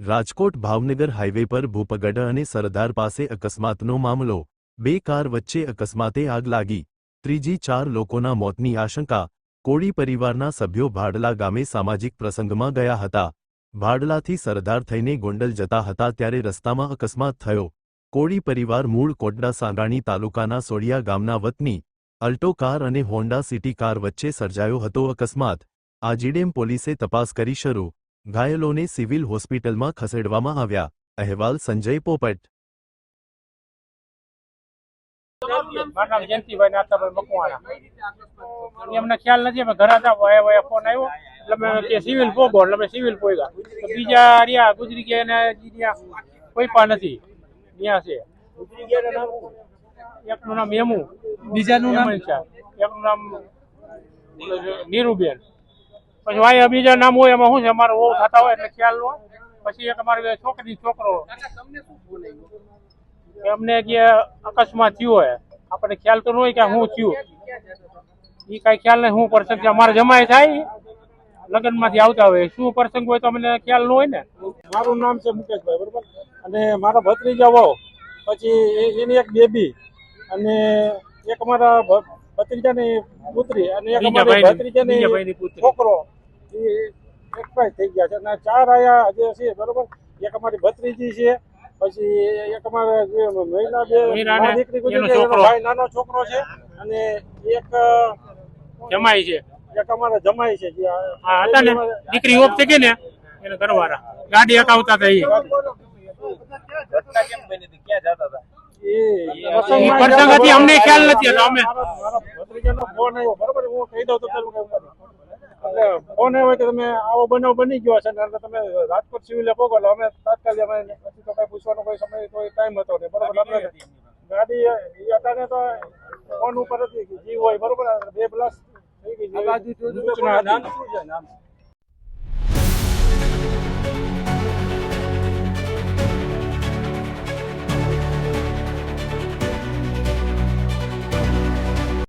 Rajkot Bhavnagar highway પર ભૂપગઢ અને સરદાર પાસે અકસ્માતનો મામલો. બે કાર વચ્ચે અકસ્માતે આગ લાગી. ત્રીજી ચાર લોકોના મોતની આશંકા. કોળી પરિવારના સભ્યો ભાડલા ગામે સામાજિક પ્રસંગમાં ગયા હતા. ભાડલાથી સરદાર થઈને ગોંડલ જતા હતા ત્યારે રસ્તામાં અકસ્માત થયો. કોળી પરિવાર મૂળ કોટડા સાંગાણી તાલુકાના સોડિયા ગામના વતની. અલ્ટો કાર અને હોન્ડા સિટી કાર વચ્ચે સર્જાયો હતો અકસ્માત. આજીડેમ પોલીસે તપાસ કરી શરૂ. ઘાયલોને સિવિલ હોસ્પિટલમાં ખસેડવામાં આવ્યા. અહેવાલ સંજય પોપટ. મારું જયંતિભાઈ નાથાભાઈ મકવાણા એમને ખ્યાલ નથી અમે ઘરે હતા વયા વયા ફોન આવ્યો. એટલે મેં કે સિવિલ પોગો એટલે સિવિલ પોગ્યા તો બીજા રહ્યા ગુજરી ગયા ત્યાં કોઈ પણ નથી. ત્યાં છે. એકનું નામ યમુ બીજાનું નામ. એકનું નામ નીરુબેન. પછી વાય બીજા નામ હોય એમાં શું છે? અમારે વહુ થતા હોય એટલે ખ્યાલ નો પછી એક અમારી છોકરી છોકરો. એમને કે અકસ્માત થયો હોય આપણને ખ્યાલ તો ન હોય કે હું થયું. એ કઈ ખ્યાલ નહીં શું પ્રસંગ છે. અમારે જમાય થાય લગ્નમાંથી આવતા હોય. શું પ્રસંગ હોય તો અમને ખ્યાલ ન હોય ને. મારું નામ છે મુકેશભાઈ બરોબર? અને મારા ભત્રીજા વહુ. પછી એની એક બેબી અને એક અમારા ભત્રીજાની પુત્રી અને એક અમારી ભત્રીજાની. છોકરો. એ એક્સપાયર થઈ ગયા છે. અને ચાર આયા જે છે બરોબર? એક અમારી ભત્રીજી છે પછી એક અમારા જે મહિલા બે દીકરી ગુજરી એનો ભાઈ નાનો છોકરો છે અને એક જમાઈ છે. એક અમારા જમાઈ છે જે હતા ને? દીકરી ઓફ થઈ ગઈ ને? એને ઘરવાળા. ગાડી હકાવતા હતા એ. અમને ખ્યાલ નથી હતો, અમે- ફોન આવ્યો બરોબર? હું કહી દઉં તો. એટલે ફોન આવ્યો કે તમે આવો બનાવ બની ગયો છે ને એટલે તમે રાજકોટ સિવિલે પહોંચો એટલે અમે તાત્કાલિક અમે પછી તો કઈ પૂછવાનો કોઈ સમય કોઈ ટાઈમ હતો નહીં. બરોબર? આપણે ગાડી એ અટાણે તો ફોન ઉપર હતી જીવ હોય. બરોબર? બે પ્લસ થઈ ગઈ સૂચના હતી.